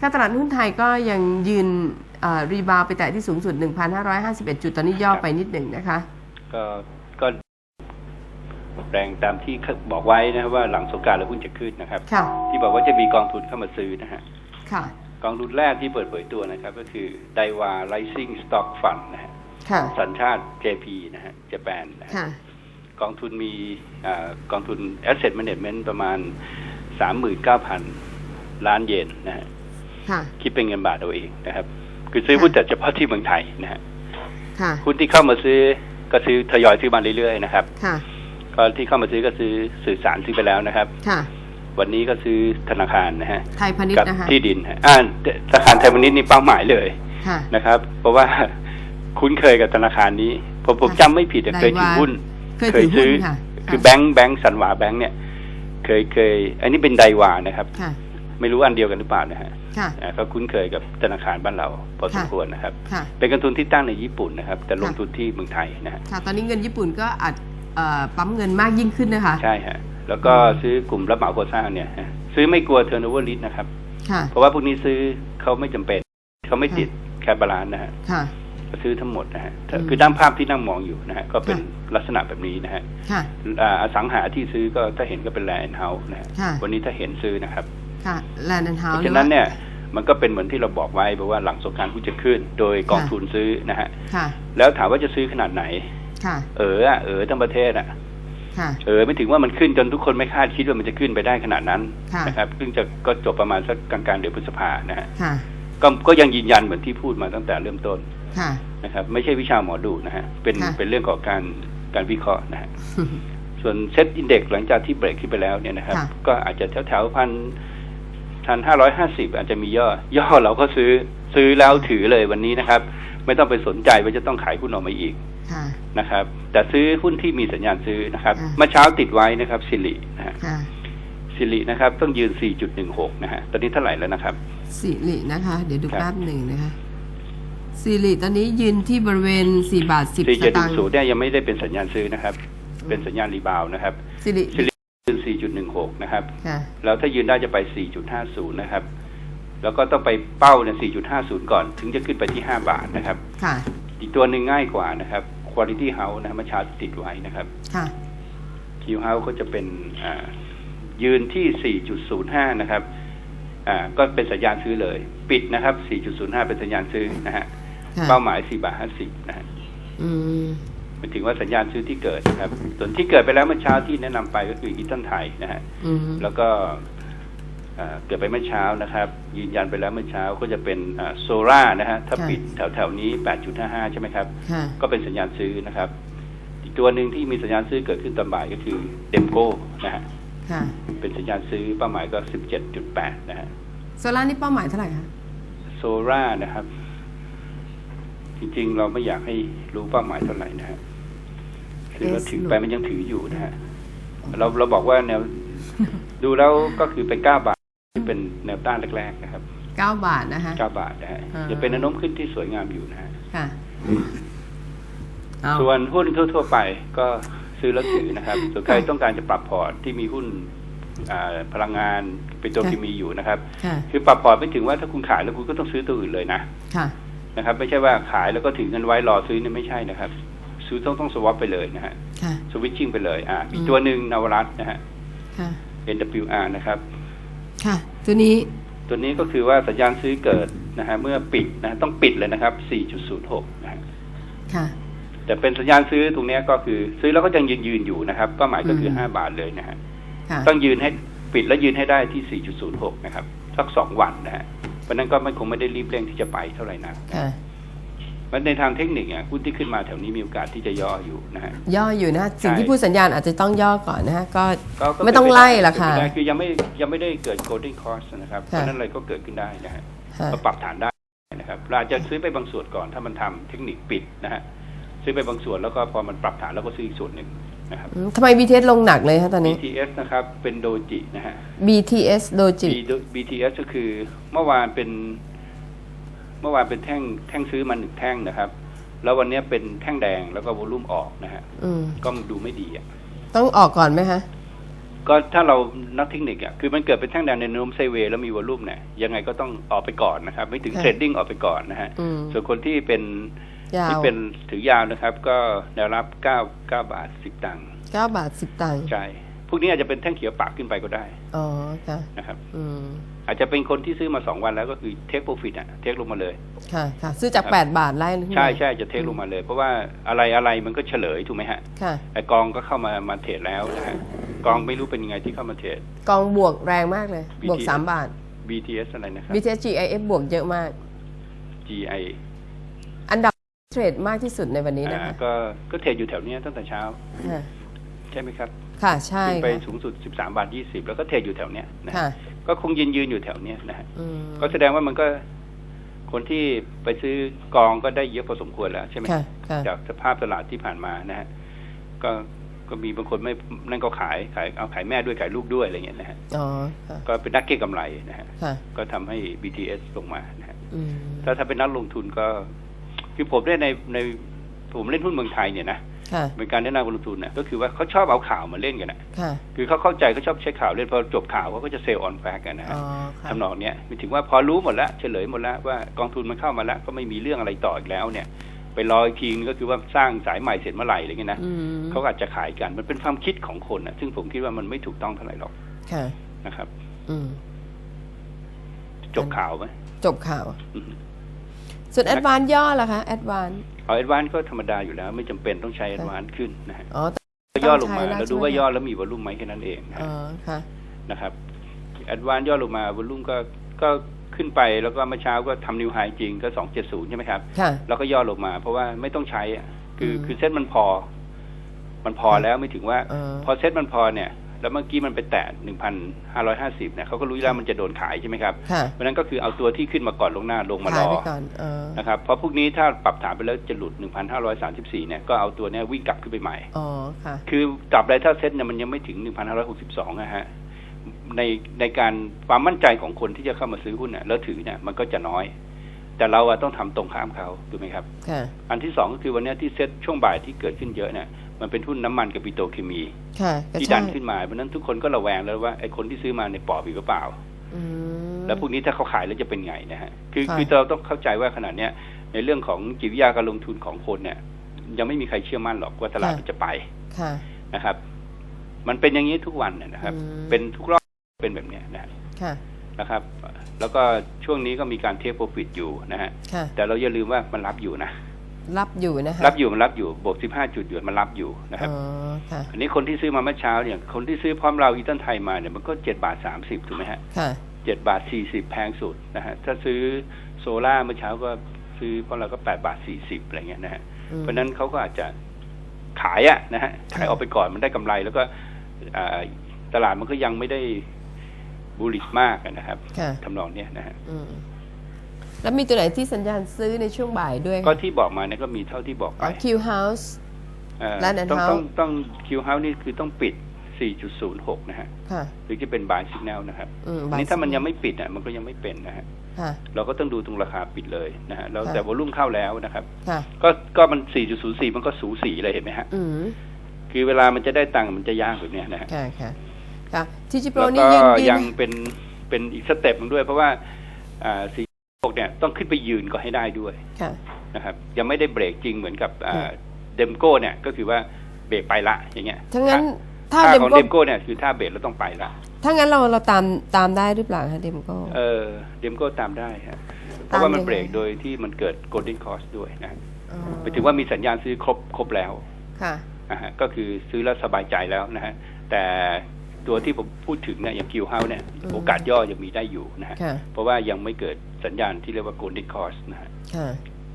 ค่าตลาดหุ้นไทยก็ยังยืนรีบาวไปแต่ที่สูงสุด 1,551 จุด ตอนนี้ย่อไปนิดหนึ่งนะคะ ก็ก็แรงตามที่บอกไว้นะครับว่าหลังสงกรารแล้วหุ้นจะขึ้นนะครับค่ะที่บอกว่าจะมีกองทุนเข้ามาซื้อนะฮะค่ะกองทุนแรกที่เปิดเผยตัวนะครับ ก็คือ Daiwa Rising Stock Fund นะฮะค่ะสัญชาติ JP นะฮะญี่ปุ่นนะฮะค่ะกองทุนมีอากองทุน Asset Management ประมาณ 39,000 ล้านเยนนะฮะ ค่ะคิดเป็นเงินบาทเอาเองนะครับ คือซื้อหุ้นแต่เฉพาะที่เมืองไทยนะฮะค่ะหุ้นที่เข้ามาซื้อก็ซื้อทยอยซื้อมาเรื่อยๆนะครับค่ะก็ที่เข้ามาซื้อก็ซื้อสื่อสารซื้อไปแล้วนะครับค่ะวันนี้ก็ซื้อธนาคารนะฮะไทยพาณิชกัย์นะคะที่ดินฮะอ่าธนาคารไทยพาณิชย์นี่เป้าหมายเลยค่ะนะครับ เพราะว่าคุ้นเคยกับธนาคารนี้ ผมผมค่ะจำไม่ผิดอะเคยถือหุ้น เคยถือหุ้นค่ะคือค่ะแบงค์แบงค์สันหวาแบงค์เนี่ย เคยเคย อันนี้เป็นไดวานะครับค่ะ ไม่รู้อันเดียวกันหรือเปล่านะฮะค่ะอ่าก็คุ้นเคยกับธนาคารบ้านเราพอสมค่ะควรนะครับค่ะเป็นการทุนที่ตั้งในญี่ปุ่นนะครับ แต่ลงค่ะทุนที่เมืองไทยนะฮะค่ะตอนนี้เงินญี่ปุ่นก็อัดเอ่อปั๊มเงินมากยิ่งขึ้นนะคะ ใช่ฮะแล้วก็ซื้อกลุ่มรับเหมาก่อสร้างเนี่ยฮะซื้อไม่กลัวเทอร์โนเวอร์ลิสนะครับค่ะเพราะว่าพวกนี้ซื้อเขาไม่จำเป็นเขาไม่ติดแคบาลานนะฮะค่ะก็ซื้อทั้งหมดนะฮะถ้าอืมคือด้านภาพที่นั่งมองอยู่นะฮะก็เป็นค่ะลักษณะแบบนี้นะฮะค่ะอ่าอสังหาที่ซื้อก็ถ้าเห็นก็เป็นแลนด์เฮาส์นะฮะค่ะวันนี้ถ้าเห็นซื้อนะครับ ค่ะแลนด์เฮาเพส์ราะฉะนั้นเนี่ยมันก็เป็นเหมือนที่เราบอกไว้บอกว่าหลังสงกรารหุ้นจะขึ้น โดยกองทุนซื้อนะฮะค่ะแล้วถามว่าจะซื้อขนาดไหนค่ะเอออะเออทั้งประเทศอะค่ะเออไม่ถึงว่ามันขึ้นจนทุกคนไม่คาดคิดว่ามันจะขึ้นไปได้ขนาดนั้นค่ะนะครับซึ่งจะก็จบประมาณสักกลางๆเดือนพฤษภานะฮะค่ะก็ก็ยังยืนยันเหมือนที่พูดมาตั้งแต่เริ่มต้นค่ะนะครับ ไม่ใช่วิชาหมอดูนะฮะเป็นค่ะเป็นเรื่องของการการวิเคราะห์นะฮะส่วนเซ็ตอินเด็กหลังจากที่เบรกขึ้นไปแล้วเนี่ยนะครับค่ะก็อาจจะแถวแถวพัน พันห้าร้อยห้าสิบอาจจะมีย่อ ย่อเราก็ซื้อซื้อแล้วถือเลยวันนี้นะครับ ไม่ต้องไปสนใจว่าจะต้องขายหุ้นออกมาอีกค่ะนะครับ แต่ซื้อหุ้นที่มีสัญญาณซื้อนะครับค่ะเมื่อเช้าติดไว้นะครับสิรินะฮะค่ะสิรินะครับ ต้องยืน 4.16 นะฮะ ตอนนี้เท่าไหร่แล้วนะครับสิรินะคะ เดี๋ยวดูครับแป๊บหนึ่งนะคะสิริตอนนี้ยืนที่บริเวณ 4 บาท 10สตางค์4.10เนี่ยยังไม่ได้เป็นสัญญาณซื้อนะครับ เป็นสัญญาณรีบาวด์นะครับสิริ สิริยืน4.16นะครับค่ะแล้วถ้ายืนได้จะไป4.50นะครับ แล้วก็ต้องไปเป้าเนี่ย4.50ก่อน ถึงจะขึ้นไปที่5บาทนะครับค่ะอีกตัวหนึ่งง่ายกว่านะครับ Quality House นะเมื่อเช้าติดไว้นะครับค่ะ Q House ก็จะเป็นอ่ายืนที่ 4.05 นะครับ อ่า ก็เป็นสัญญาณซื้อเลย ปิดนะครับ 4.05 เป็นสัญญาณซื้อนะฮะค่ะเป้าหมาย 4 บาท 50 นะฮะ อืมห มายถึงว่าสัญญาณซื้อที่เกิดนะครับ ส่วนที่เกิดไปแล้วเมื่อเช้าที่แนะนำไปก็คืออีตันไทยนะฮะอืมแล้วก็อ่าเกิดไปเมื่อเช้านะครับ ยืนยันไปแล้วเมื่อเช้าก็จะเป็นโซล่า Solar นะฮะถ้าปิดแถวแถวๆนี้ 8.55 ใช่ไหมครับค่ะก็เป็นสัญญาณซื้อนะครับ อีกตัวหนึ่งที่มีสัญญาณซื้อเกิดขึ้นตอนบ่ายก็คือเดมโก้นะฮะค่ะเป็นสัญญาณซื้อเป้าหมายก็ 17.8 นะฮะโซล่านี่เป้าหมายเท่าไหร่คะโซล่านะครับ จริงๆ เราไม่อยากให้รู้เป้าหมายเท่าไหร่นะฮะคือเราถือไปมันยังถืออยู่นะฮะเราเราบอกว่าแนวดูแล้วก็คือเป็น9บาทที่เป็นแนวต้านแรกๆนะครับ9บาทนะคะ9บาทนะฮะอ่ายังเป็นแนวโน้มขึ้นที่สวยงามอยู่นะฮะค่ะเอาส่วนหุ้นทั่ว ๆ ไปก็ซื้อแล้วถือนะครับส่วนใครค่ะต้องการจะปรับพอร์ตที่มีหุ้นอ่าพลังงานเป็นตัวค่ะที่มีอยู่นะครับค่ะคือปรับพอร์ตไม่ถึงว่าถ้าคุณขายแล้วคุณก็ต้องซื้อตัวอื่นเลยนะค่ะ นะครับ ไม่ใช่ว่าขายแล้วก็ถือเงินไว้รอซื้อนี่ไม่ใช่นะครับ ซื้อต้องต้องสวอปไปเลยนะฮะค่ะสวิตชิ่งไปเลยอ่ามีอืมตัวหนึ่งนวรัตน์นะฮะค่ะ NWR นะครับ ค่ะ ตัวนี้ตัวนี้ก็คือว่าสัญญาณซื้อเกิดนะฮะเมื่อปิดนะต้องปิดเลยนะครับ 4.06 นะฮะค่ะ แต่เป็นสัญญาณซื้อตรงเนี้ยก็คือ ซื้อแล้วก็ยังยืนยืนอยู่นะครับเป้าหมายก็คืออืม5บาทเลยนะฮะค่ะต้องยืนให้ปิดแล้วยืนให้ได้ที่ 4.06 นะครับสักสองวันนะฮะ เพราะนั้นก็ไม่คงไม่ได้รีบเร่งที่จะไปเท่าไหร่นักค่ะมันในทางเทคนิคอะหุ้นที่ขึ้นมาแถวนี้มีโอกาสที่จะย่ออยู่นะฮะย่ออยู่นะสิ่งใช่ที่พูดสัญญาณอาจจะต้องย่อก่อนนะฮะก็ก็ก็ไม่ต้องเป็นปไล่ด้ราคาเป็นไปได้คือยังไม่ยังไม่ได้เกิด golden cross นะครับเพค่ะราะฉะนั้นอะไรก็เกิดขึ้นได้นะฮะค่ะก็ปรับฐานได้นะครับเราอาจจะซื้อไปบางส่วนก่อนถ้ามันทำเทคนิคปิดนะฮะซื้อไปบางส่วนแล้วก็พอมันปรับฐานแล้วก็ซื้ออีกส่วนหนึ่ง นะครับอืมทำไม BTS ลงหนักเลยฮะตอนนี้ BTS นะครับเป็นโดจินะฮะ BTS โดจิ B- BTS ก็คือเมื่อวานเป็น เมื่อวานเป็นแท่งแท่งซื้อมาหนึ่งแท่งนะครับ แล้ววันนี้เป็นแท่งแดงแล้วก็วอลุ่มออกนะฮะอืม ก็ดูไม่ดีอะ ต้องออกก่อนไหมฮะ ก็ถ้าเรานักเทคนิคอะคือมันเกิดเป็นแท่งแนวแนวโน้มไซด์เวย์แล้วมีวอลลุ่มเนี่ยยังไงก็ต้องออกไปก่อนนะครับ ไม่ถึงค่ะ เทรดดิ้งออกไปก่อนนะฮะ อืม ส่วนคนที่เป็นยาว ที่เป็นถือยาวนะครับ ก็แนวรับ9 9บาท10ตังค์เก้าบาทสิบตังค์ใช่พวกนี้อาจจะเป็นแท่งเขียวปากขึ้นไปก็ได้อ๋อค่ะนะครับ อืมอาจจะเป็นคนที่ซื้อมาสองวันแล้วก็คือเทคโปรฟิตอะเทคลงมาเลย ค่ะค่ะซื้อจากครับแปดบาทไล่ขึ้นมาใช่ใช่จะเทคลงมาเลย เพราะว่าอะไรอะไรมันก็เฉลยถูกไหมฮะค่ะไอกองก็เข้ามามาเทรดแล้วนะฮะกองไม่รู้เป็นยังไงที่เข้ามาเทรดกองบวกแรงมากเลย บวก BTS สามบาท BTS อะไรนะครับ BTS GIF บวกเยอะมาก GI อันดับเท รดมากที่สุดในวันนี้นะอ่าคะก็ก็เทรดอยู่แถวเนี้ยตั้งแต่เช้าค่ะใช่ไหมครับ ค่ะใช่ขึ้นไปค่ะสูงสุด 13 บาท 20 แล้วก็เทรดอยู่แถวเนี้ยนะฮะค่ะก็คงยืนยืนอยู่แถวเนี้ยนะฮะอืมก็แสดงว่ามันก็คนที่ไปซื้อกองก็ได้เยอะพอสมควรแล้วใช่ไหมค่ะค่ะจากสภาพตลาดที่ผ่านมานะฮะก็ก็มีบางคนไม่นั่นก็ขายขายเอาขายแม่ด้วยขายลูกด้วยอะไรเงี้ยนะฮะอ๋อค่ะก็เป็นนักเก็งกำไรนะฮะค่ะก็ทำให้ BTS ลงมานะฮะอืมถ้าถ้าเป็นนักลงทุนก็ คือผมได้ในในผมเล่นหุ้นเมืองไทยเนี่ยนะค่ะเป็นการแนะนำการลงทุนเนี่ยก็คือว่าเขาชอบเอาข่าวมาเล่นกันนะค่ะคือเขาเข้าใจเขาชอบใช้ข่าวเล่นพอจบข่าวเขาก็จะเซลล์ออนแฟกกันนะฮะอ๋อค่ะทำนองเนี้ยหมายถึงว่าพอรู้หมดแล้วเฉลยหมดแล้วว่ากองทุนมันเข้ามาแล้วก็ไม่มีเรื่องอะไรต่ออีกแล้วเนี่ย ไปรออีกทีนึงก็คือว่าสร้างสายใหม่เสร็จเมื่อไหร่อะไรเงี้ยนะอืมเขาก็อาจจะขายกันมันเป็นความคิดของคนนะซึ่งผมคิดว่ามันไม่ถูกต้องเท่าไหร่หรอกค่ะนะครับอืมจบข่าวไหมจบข่าวอืม ส่วนแอดวานย่อล่ะคะแอดวานเอาแอดวานก็ธรรมดาอยู่แล้ว ไม่จำเป็นต้องใช้แอดวานขึ้นนะฮะอ๋อก็ย่อลงมาต้องใช้แล้วแล้วดูใช่ไหมว่าย่อแล้วมีวอลลุ่มไหมแค่นั้นเองนะอ๋อค่ะนะครับแอดวานย่อลงมาวอลลุ่มก็ก็ขึ้นไปแล้วก็เมื่อเช้าก็ทำนิวไฮจริงก็สองเจ็ดศูนย์ใช่ไหมครับค่ะแล้วก็ย่อลงมา เพราะว่าไม่ต้องใช้อะคืออืมคือเซ็ตมันพอ มันพอแล้วไม่ถึงว่าเออพอเซ็ตมันพอเนี่ย แล้วเมื่อกี้มันไปแตะหนึ่งพันห้าร้อยห้าสิบเนี่ยเขาก็รู้อยู่แล้วมันจะโดนขายใช่ไหมครับค่ะเพราะฉะนั้นก็คือเอาตัวที่ขึ้นมาก่อนลงหน้าลงมารขายอไปก่อนเออนะครับ เพราะพวกนี้ถ้าปรับฐานไปแล้วจะหลุดหนึ่งพันห้าร้อยสามสิบสี่เนี่ยก็เอาตัวเนี้ยวิ่งกลับขึ้นไปใหม่ อ๋อ ค่ะ คือตราบใดถ้าเซ็ตเนี่ยมันยังไม่ถึง1,562นะฮะ ในในการความมั่นใจของคนที่จะเข้ามาซื้อหุ้นเนี่ยแล้วถือเนี่ยมันก็จะน้อย แต่เราอะต้องทำตรงข้ามเขาถูกไหมครับค่ะอันที่สองก็คือวันเนี้ยที่เซ็ตช่วงบ่ายที่เกิดขึ้นเยอะเนี่ย มันเป็นหุ้นน้ำมันกับปิโตรเคมีค่ะกระที่ชาดักนขึ้นมาเพราะฉะนั้นทุกคนก็ระแวงแล้วว่าไอ้คนที่ซื้อมาในยปอบอีกหรือเปล่าอืมแล้วพวกนี้ถ้าเขาขายแล้วจะเป็นไงนะฮะคือค่ะคือเราต้องเข้าใจว่าขนาดเนี้ยในเรื่องของจิตวิทยาการลงทุนของคนเนี่ย ยังไม่มีใครเชื่อมั่นหรอกว่าตลาดมันจะไปค่ะนะครับ มันเป็นอย่างนี้ทุกวันเนยนะครับอืมเป็นทุกรอบเป็นแบบเนี้ยนะค่ะนะครับ แล้วก็ช่วงนี้ก็มีการเทคโปรฟิตอยู่นะฮะค่ะแต่เราอย่าลืมว่ามันรับอยู่นะ รับอยู่นะคะรับอยู่มันรับอยู่บวก15จุดอยู่มันรับอยู่นะครับอ๋อค่ะอันนี้คนที่ซื้อมาเมื่อเช้าเนี่ยคนที่ซื้อพร้อมเราอีตันไทยมาเนี่ยมันก็7บาท30ถูกไหมฮะค่ะเจ็ดบาทสี่สิบแพงสุดนะฮะถ้าซื้อโซล่าเมื่อเช้าก็ซื้อเพราะเราก็แปดบาทสี่สิบอะไรเงี้ยนะฮะอืมเพราะฉะนั้นเขาก็อาจจะขายอะนะฮะขายออกไปก่อนมันได้กำไรแล้วก็อ่าตลาดมันก็ยังไม่ได้บูลลิชมากอะนะครับค่ะทำนองเนี้ยนะฮะอืม แล้วมีตัวไหนที่สัญญาณซื้อในช่วงบ่ายด้วยก็ที่บอกมาเนี่ยก็มีเท่าที่บอกไปอ๋อ Q House เอ่อ Land and ต้อง House ต้องต้องคิวเฮาส์นี่คือต้องปิด 4.06 นะฮะค่ะหรือจะเป็นบายสิกแนลนะครับอืมอันนี้บ่ายถ้ามันสี่ยังไม่ปิดอะมันก็ยังไม่เป็นนะฮะค่ะเราก็ต้องดูตรงราคาปิดเลยนะฮะแล้วค่ะแต่วอลุ่มเข้าแล้วนะครับค่ะก็ก็มัน 4.04 มันก็สูสีเลยเห็นไหมฮะอืมคือเวลามันจะได้ตังค์มันจะยากแบบเนี้ยนะฮะค่ะค่ะค่ะทีจีโปรแล้วนี่ก็ยืนยืยังนเป็นเป็นอีกสเต็ปหนึงด้วยเพราะว่าอ่าสีโก เนี่ยต้องขึ้นไปยืนก็ให้ได้ด้วยค่ะนะครับยังไม่ได้เบรกจริงเหมือนกับอ่าอืมเดมโก้เนี่ยก็คือว่าเบรกไปละอย่างเงี้ยทั้งนั้นถ้าท่าเดมของโก้เดมโก้เนี่ยคือท่าเบรกแล้วต้องไปละถ้างั้นเราเราตามตามได้หรือเปล่าคะเดมโก้เออเดมโก้ตามได้ฮะเพราะว่ามันตามยังไงเบรกโดยที่มันเกิดโกลเด้นคอสด้วยนะอ๋อหมายถึงว่ามีสัญญาณซื้อครบครบแล้ว ค่ะนะฮะก็คือซื้อแล้วสบายใจแล้วนะฮะแต่ ตัวที่ผมพูดถึงเนี่ยอย่างคิวเฮาเนี่ยอืมโอกาสย่อยังมีได้อยู่นะฮะค่ะเพราะว่ายังไม่เกิดสัญญาณที่เรียกว่า golden cross นะฮะค่ะ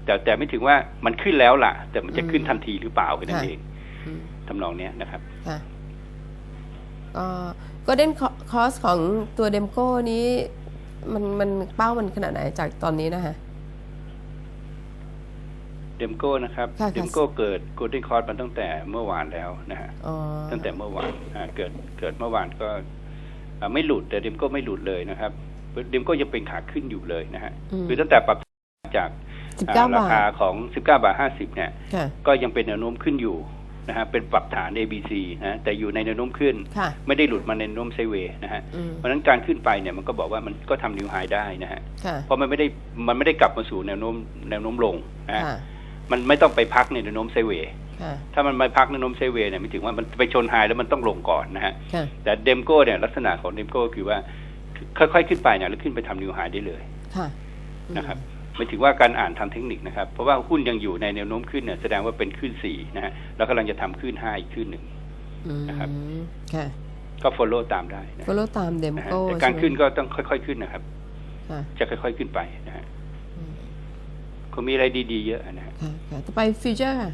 แต่แต่ไม่ถึงว่ามันขึ้นแล้วล่ะ แต่มันจะอืมขึ้นทันทีหรือเปล่าแค่นั้นค่ะเองอืมทำนองเนี้ยนะครับค่ะก็ก็เด่นคอสของตัวเดมโก้นี้ มันมันเป้ามันขนาดไหนจากตอนนี้นะคะ เดมโก้นะครับค่ะค่ะ เดมโก้เกิด golden cross มันตั้งแต่เมื่อวานแล้วนะฮะอ๋อตั้งแต่เมื่อวานอ่าเกิดเกิดเมื่อวานก็อ่าไม่หลุดแต่เดมโก้ไม่หลุดเลยนะครับเดมโก้ยังเป็นขาขึ้นอยู่เลยนะฮะมคือตั้งแต่ปรับจากสิบอ่าเก้าราบาคาทของ 19 บาท 50 เนี่ย ค่ะก็ยังเป็นแนวโน้มขึ้นอยู่นะฮะเป็นปรับฐาน A B C นะแต่อยู่ในแนวโน้มขึ้น ค่ะ ไม่ได้หลุดมาในแนวโน้มไซด์เวย์นะฮะอืมเพราะฉะนั้นการขึ้นไปเนี่ยมันก็บอกว่ามันก็ทำนิวไฮได้นะฮะค่ะเพราะมันไม่ได้มันไม่ได้กลับมาสู่แนวโน้มแนวโน้มลงนะฮะค่ะ มันไม่ต้องไปพักในแนวโน้มไซด์เวย์ค่ะถ้ามันไปพักแนวโน้มไซด์เวย์เนี่ยไม่ถึงว่ามันไปชนไฮแล้วมันต้องลงก่อนนะฮะค่ะแต่เดมโก้เนี่ยลักษณะของเดมโก้คือว่าค่อยๆขึ้นไปเนี่ยแล้วขึ้นไปทำนิวไฮได้เลยค่ะนะครับไม่ถือว่าการอ่านทางเทคนิคนะครับ เพราะว่าหุ้นยังอยู่ในแนวโน้มขึ้นเนี่ยแสดงว่าเป็นขึ้นสี่นะฮะแล้วกำลังจะทำขึ้นห้าอีกขึ้นหนึ่งอืมนะครับค่ะก็ follow ตามได้นะฟอลโล่ตามเดมนะฮะโก้แต่การขึ้นก็ต้องค่อย ๆ ขึ้นนะครับค่ะจะค่อย ๆขึ้นไปนะฮะอืม คงมีอะไรดี ๆ เยอะนะฮะค่ะค่ะต่อไปฟิวเจอร์ค่ะ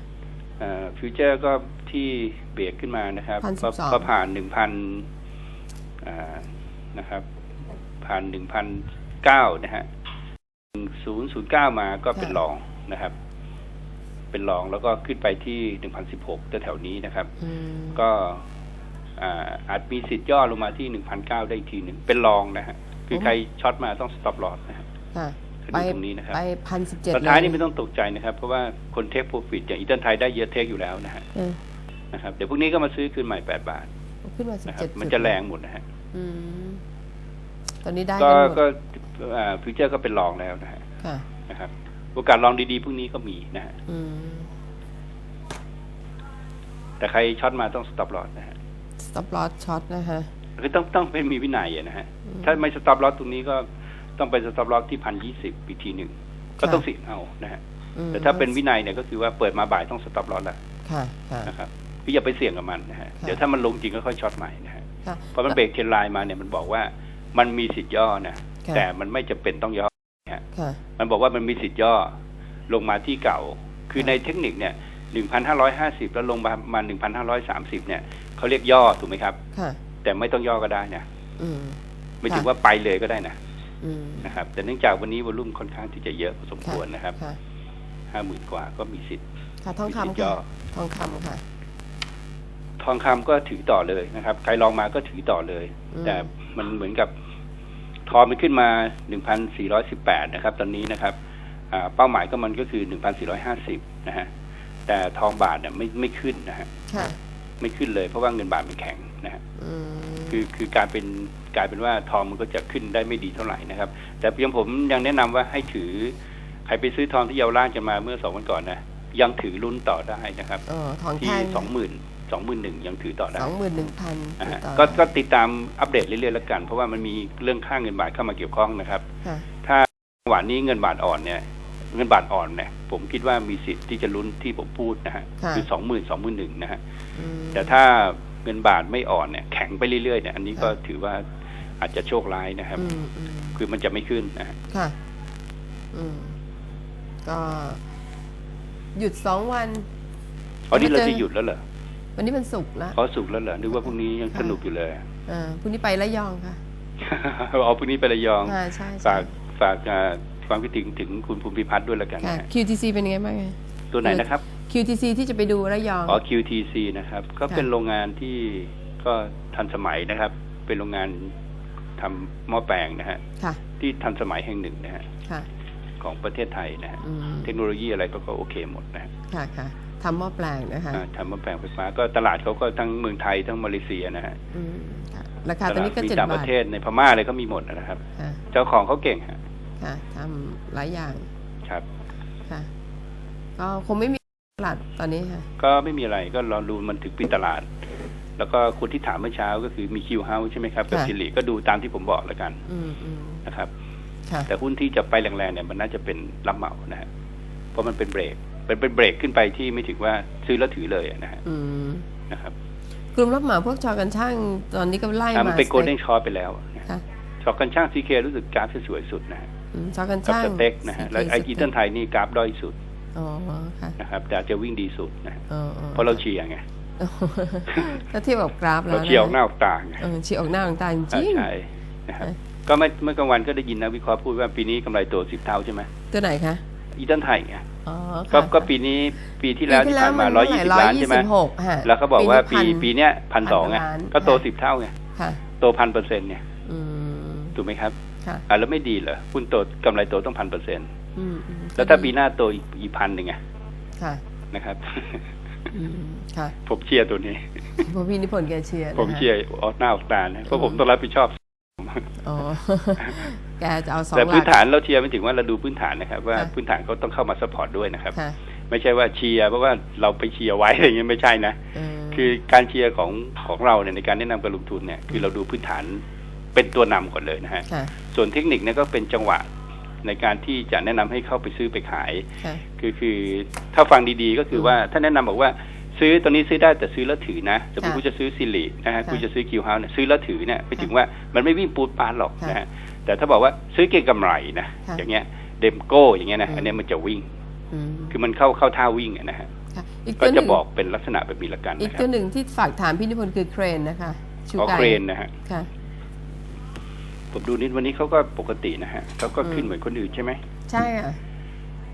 ฟิวเจอร์ก็ที่เบรกขึ้นมานะครับ1,012ก็ก็ผ่านหนึ่งพันนะครับ ผ่านหนึ่งพันเก้านะฮะศูนย์ศูนย์เก้ามาก็เป็นรองนะครับ เป็นรองแล้วก็ขึ้นไปที่หนึ่งพันสิบหกแถวๆนี้นะครับอืมก็อ่าอาจมีสิทธิ์ย่อลงมาที่หนึ่งพันเก้าได้อีกทีหนึ่งเป็นรองนะฮะคือใครช็อตมาต้อง stop loss นะฮะค่ะคือไปดูตรงนี้นะครับไปพันสิบเจ็ดตอนท้ายนี่ไม่ต้องตกใจนะครับ เพราะว่าคนเทคโปรฟิตอย่างอีเทนไทยได้เยอะเทคอยู่แล้วนะฮะเออนะครับเดี๋ยวพรุ่งนี้ก็มาซื้อคืนใหม่แปดบาท ขึ้นมาสิบนะครัเจ็บดมันจะแรงหมดนะฮะอืมตอนนี้ได้ก็กันหมดก็ฟิวเจอร์ก็เป็นรองแล้วนะฮะค่ะนะครับโอกาสลองดีๆพรุ่งนี้ก็มีนะฮะอืมแต่ใครช็อตมาต้อง stop loss นะฮะ stop loss ช็อตนะคะคือต้องต้องเป็นมีวินัยอะนะฮะอืมถ้าไม่ stop loss ตรงนี้ก็ ต้องไป stop loss ที่พันยี่สิบอีกทีหนึ่งก็ต้องค่ะเสี่ยงเอานะฮะอืมแต่ถ้าเป็นวินัยเนี่ยก็คือว่าเปิดมาบ่ายต้อง stop loss แล้วค่ะค่ะนะครับคืออย่าไปเสี่ยงกับมันนะฮะค่ะเดี๋ยวถ้ามันลงจริงก็ค่อยช็อตใหม่นะฮะค่ะเพราะมันเบรกเทรนไลน์มาเนี่ยมันบอกว่ามันมีสิทธิ์ย่อนะค่ะแต่มันไม่จะเป็นต้องย่อค่ะมันบอกว่ามันมีสิทธิ์ย่อลงมาที่เก่า คือในเทคนิคเนี่ยหนึ่งพันห้าร้อยห้าสิบแล้วลงมามาหนึ่งพันห้าร้อยสามสิบเนี่ยเขาเรียกย่อถูกไหมครับค่ะแต่ไม่ต้องย่อก็ได้นะอืมไม่ถึงค่ะว่าไปเลยก็ได้นะอืม นะครับ แต่เนื่องจากวันนี้วอลุ่มค่อนข้างที่จะเยอะพอสมควรนะครับค่ะห้าหมื่นกว่าก็มีสิทธิ์ค่ะทองมีสิทธิ์คำย่ค่ะอทองคำค่ะ ทองคำก็ถือต่อเลยนะครับ ใครลองมาก็ถือต่อเลยอืมแต่มันเหมือนกับทองมันขึ้นมา1,418นะครับ ตอนนี้นะครับอ่าเป้าหมายก็มันก็คือ1,450นะฮะแต่ทองบาทเนี่ยไม่ไม่ขึ้นนะฮะค่ะไม่ขึ้นเลยเพราะว่าเงินบาทมันแข็งนะฮะอืม คือคือการเป็นกลายเป็นว่าทองมันก็จะขึ้นได้ไม่ดีเท่าไหร่นะครับ แต่เพียงผมยังแนะนำว่าให้ถือใครไปซื้อทองที่เยาวราชกันมาเมื่อสองวันก่อนนะยังถือลุ้นต่อได้นะครับอ๋อทองที่แท่งสองหมื่นสองหมื่นหนึ่งยังถือต่อได้สองหมื่นหนึ่งพันนะฮะต่อก็ก็ติดตามอัปเดตเรื่อยๆแล้วกัน เพราะว่ามันมีเรื่องค่าเงินบาทเข้ามาเกี่ยวข้องนะครับค่ะถ้าจังหวะนี้เงินบาทอ่อนเนี่ยเงินบาทอ่อนเนี่ยผมคิดว่ามีสิทธิ์ที่จะลุ้นที่ผมพูดนะฮะค่ะคือสองหมื่นสองหมื่นหนึ่งนะฮะอืมแต่ถ้า เงินบาทไม่อ่อนเนี่ยแข็งไปเรื่อยๆเนี่ยอันนี้ก็ค่ะถือว่าอาจจะโชคร้ายนะครับอืมอืมคือมันจะไม่ขึ้นนะฮะค่ะ อืม ก็ หยุดสองวันอ๋อนี่เราแล้วมันจะจะหยุดแล้วเหรอวันนี้มันศุกร์แล้วเพราะสุกร์แล้วเหรอนึกว่าพรุ่งนี้ยังค่ะสนุกอยู่เลยอ่าพรุ่งนี้ไประยองค่ะเอาพรุ่งนี้ไประยองอ่าใช่ฝาใช่กฝากอ่าความคิดถึงถึงคุณภูมิพัฒน์ด้วยแล้วกันค่ะนะฮะ QTC เป็นยังไงบ้างไงตัวไหนนะครับ QTC ที่จะไปดูระยอง อ๋อ QTC นะครับ ก็ค่ะเป็นโรงงานที่ก็ทันสมัยนะครับ เป็นโรงงานทำหม้อแปลงนะฮะค่ะ ที่ทันสมัยแห่งหนึ่งนะฮะค่ะ ของประเทศไทยนะฮะ อืม เทคโนโลยีอะไรก็ก็โอเคหมดนะฮะค่ะค่ะทำหม้อแปลงนะคะอ่าทำหม้อแปลงไฟฟ้า ก็ตลาดเขาก็ทั้งเมืองไทยทั้งมาเลเซียนะฮะอืมค่ะราคาตตอนลาดนี้ก็มีเจ็ดต่างปบาทระเทศในพม่าอะไรก็มีหมดนะครับ ค่ะเจ้าของเขาเก่งฮะค่ะทำหลายอย่างครับ ค่ะ ก็คงไม่มี ตลาดตอนนี้ค่ะ ก็ไม่มีอะไรก็รอดูมันถึงปิดตลาด แล้วก็คนที่ถามเมื่อเช้าก็คือมีคิวเฮาใช่ไหมครับกับค่ะสิริก็ดูตามที่ผมบอกแล้วกันอืมอืมนะครับค่ะแต่หุ้นที่จะไปแรงๆเนี่ยมันน่าจะเป็นรับเหมานะฮะเพราะมันเป็นเบรกเป็นเป็นเบรกขึ้นไปที่ไม่ถึงว่าซื้อแล้วถือเลยนะฮะอืมนะครับกลุ่มรับเหมาพวกชอกันช่างตอนนี้ก็ไล่อะมามันเป็นโกลเด้นชอตไปแล้วนะค่ะชอตกันช่างซีเครู้สึกกราฟจะสวยสุดนะฮะอืมชอกันกับช่างสเต็กนะฮะแล้วไอ CK อีเทนไทยนี่กราฟด้อยสุดอ๋อค่ะ นะครับแต่อาจจะวิ่งดีสุดนะฮะอ๋ออ๋อเพราะเราเชียร์ไงถ้าเทียบกับกราฟแล้วเราเชียร์ออกหน้าออกตาไงเออเชียร์ออกหน้าออกตาจอ่าริงใช่นะครับเออก็เมื่อเมื่อกลางวันก็ได้ยินนักวิเคราะห์พูดว่าปีนี้กำไรโตสิบเท่าใช่ไหมๆตัวไหนคะอีเทนไทยไงอ๋อก็ค่ะก็ปีนี้ปีที่แล้วที่ผ่านมาร้อยยี่สิบล้านใช่ไหมหกฮะแล้วเขาบอกว่าปีนี้ปีเนี้ยพันสองไงพันกว่าล้านก็โตค่ะสิบเท่าไงค่ะโตพันเปอร์เซ็นต์เนี่ยอืมถูกไหมครับค่ะอะแล้วไม่ดีเหรอหุ้นโตกำไรโตต้องพันเปอร์เซ็นต์อืมอืม แล้วถ้าปีหน้าโตอีกอีกพันหนึ่งไงค่ะนะครับอืมค่ะผมเชียร์ตัวนี้เพราะพี่นิพนธ์แกเชียร์นะผมคะเชียร์ออกหน้าออกตานะเพราะผมต้องรับผิดชอบอ๋อแกจะเอาสองแต่หลัพื้นกฐานเราเชียร์ไม่ถึงว่าเราดูพื้นฐานนะครับ ว่าค่ะพื้นฐานเขาต้องเข้ามาซัพพอร์ตด้วยนะครับค่ะไม่ใช่ว่าเชียร์เพราะว่าเราไปเชียร์ไว้อะไรเงี้ยไม่ใช่นะเออคือการเชียร์ของของเราเนี่ยในการแนะนำการลงทุนเนี่ยคือเราดูพื้นฐานเป็นตัวนำก่อนเลยนะฮะค่ะส่วนเทคนิคเนี่ยก็เป็นจังหวะ ในการที่จะแนะนำให้เข้าไปซื้อไปขายค่ะคือคือถ้าฟังดีๆก็คือว่าถ้าแนะนำบอกว่าซื้อตัวนี้ซื้อได้แต่ซื้อแล้วถือนะสมมติค่ะคุณจะซื้อซิลินะฮะค่ะคุณจะซื้อคิวเฮาส์เนี่ยซื้อแล้วถือเนี่ยไม่ถึงว่ามันไม่วิ่งปูดปานหรอกค่ะนะฮะแต่ถ้าบอกว่าซื้อเก็งกำไรนะค่ะอย่างเงี้ยเดมโก้อย่างเงี้ยนะอืมอันเนี้ยมันจะวิ่งอืมคือมันเข้าเข้าท่าวิ่งอะนะฮะค่ะอีกก็ตัวหจะนึ่งบอกเป็นลักษณะแบบนี้ละกันอีกนะคตัรับวหนึ่งที่ฝากถามพี่นิพนธ์คือเครนนะคะชูขอไกเครนนะฮะค่ะ ผมดูนิดวันนี้เขาก็ปกตินะฮะเขาก็อืมขึ้นเหมือนคนอื่นใช่ไหมใช่ค่ะ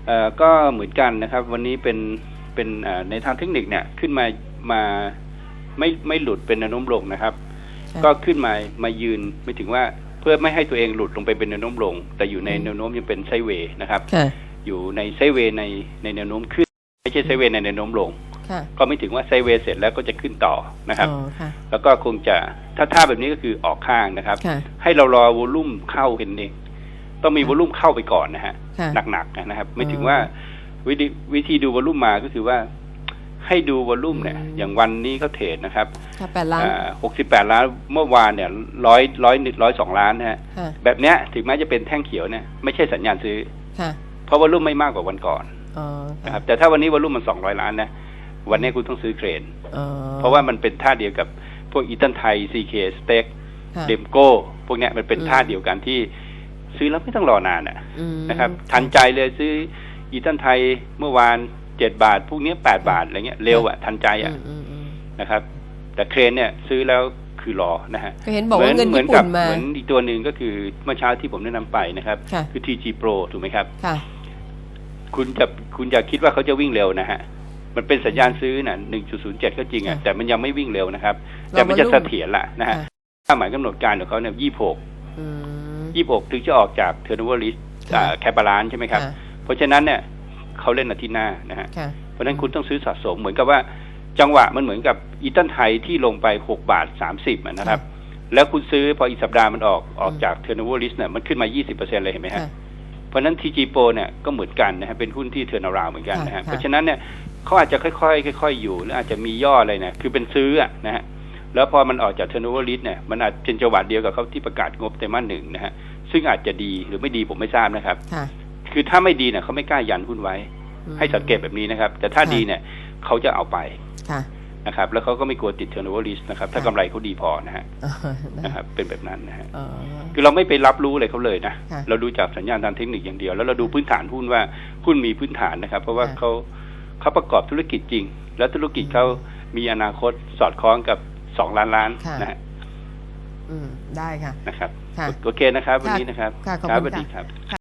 เอ่อก็เหมือนกันนะครับ วันนี้เป็นเป็นเอ่อในทางเทคนิคเนี่ยขึ้นมามาไม่ไม่หลุดเป็นแนวโน้มลงนะครับค่ะก็ขึ้นมามายืนไม่ถึงว่าเพื่อไม่ให้ตัวเองหลุดลงไปเป็นแนวโน้มลง แต่อยู่ในอืมแนวโน้มยังเป็นไซด์เวย์นะครับค่ะอยู่ในไซด์เวย์ในในแนวโน้มขึ้น ไม่ใช่ไซด์เวย์ในแนวโน้มลงค่ะ ก็ไม่ถึงว่าไซด์เวย์เสร็จแล้วก็จะขึ้นต่อนะครับอ๋อค่ะแล้วก็คงจะถ้าท่าแบบนี้ก็คือออกข้างนะครับค่ะให้เรารอวอลลุ่มเข้าเห็นเองต้องมีวอลลุ่มเข้าไปก่อนนะฮะค่ะหนักๆนะครับ ไม่อ๋อถึงว่าวิธีวิธีดูวอลลุ่มมาก็คือว่า ให้ดูวอลลุ่มเนี่ยอืมอย่างวันนี้เขาเทรดนะครับค่ะแปดล้านหกสิบแปดล้านเมื่อวานเนี่ยร้อยร้อยร้อยสองล้านนะฮะค่ะแบบเนี้ยถึงแม้จะเป็นแท่งเขียวเนี่ยไม่ใช่สัญญาณซื้อค่ะเพราะวอลลุ่มไม่มากกว่าวันก่อนอ๋อนะคค่ะรับแต่ถ้าวันนี้วอลลุ่มมันสองร้อยล้านนะ วันนี้คุณต้องซื้อเครนอ๋อเพราะว่ามันเป็นท่าเดียวกับพวกอีตันไทยซีเคสเต็กค่ะเดมโก้ พวกเนี้ยมันเป็นอืมท่าเดียวกันที่ซื้อแล้วไม่ต้องรอนานอะอืมนะครับ ทันใจเลยซื้ออีตันไทยเมื่อวานเจ็ดบาท พวกเนี้แปดบาทอะไรเงี้ยเร็วอะทันใจอะอืมอืมอืมนะครับ แต่เครนเนี่ยซื้อแล้วคือรอนะฮะก็เห็นบอกว่าเงินเหมืญี่กัปุ่นมาเหมือนอีกตัวหนึ่งก็คือเมื่อเช้าที่ผมแนะนำไปนะครับค่ะคือ TG Pro ถูกไหมครับค่ะคุณจะคุณจะคิดว่าเขาจะวิ่งเร็วนะฮะ มันเป็นสัญญาณซื้อน่ะ1.07ก็จริงอะค่ะแต่มันยังไม่วิ่งเร็วนะครับ แต่มันจะเราเสมาลุ้นถียรละนะฮะค่ะถ้าหมายกำหนดการของเขาเนี่ย26อืม26ถึงจะออกจาก turnover list ค่ะแคปบาลานใช่ไหมครับค่ะเพราะฉะนั้นเนี่ยเขาเล่นอาทิตย์หน้านะฮะค่ะเพราะฉะนั้นคุณต้องซื้อสะสมเหมือนกับว่าจังหวะมันเหมือนกับอีตันไทยที่ลงไป6บาท30อะนะครับ แล้วคุณซื้อพออีกสัปดาห์มันออกออกจาก turnover list เนี่ยมันขึ้นมา20%เลยเห็นไหมฮะค่ะเพราะฉะนั้น TG Pro เนี่ยก็เหมือนกันนะฮะเป็นหุ้นที่เทอร์นาราเหมือนกันนะฮะค่ะเพราะฉะนั้นเนี่ย เขาอาจจะค่อยๆค่อย ๆ อยู่หรืออาจจะมีย่ออะไรนะคือเป็นซื้ออะนะฮะแล้วพอมันออกจาก turnover list เนี่ยมันอาจเป็นจังหวะเดียวกับเขาที่ประกาศงบไตรมาสหนึ่งนะฮะซึ่งอาจจะดีหรือไม่ดีผมไม่ทราบนะครับค่ะคือถ้าไม่ดีเนี่ยเขาไม่กล้ายันหุ้นไว้อืมให้สังเกตแบบนี้นะครับ แต่ถ้าค่ะดีเนี่ยเขาจะเอาไปค่ะนะครับแล้วเขาก็ไม่กลัวติด turnover list นะครับ ถ้าค่ะกำไรเขาดีพอนะฮะอ๋อนะนะครับเป็นแบบนั้นนะฮะอ๋อคือเราไม่ไปรับรู้อะไรเขาเลยนะค่ะเราดูจากสัญญาณทางเทคนิคอย่างเดียว แล้วเราดูพื้นฐานหุ้นว่าหุ้นมีพื้นฐานนะครับ เพราะว่าค่ะเขา เขาประกอบธุรกิจจริง แล้วธุรกิจเขามีอนาคตสอดคล้องกับสองล้านล้านค่ะนะฮะอืมได้ค่ะนะครับค่ะโอเคนะครับ วันนี้นะครับ ค่ะขอบครัคุณสวัสดีค่ะครับ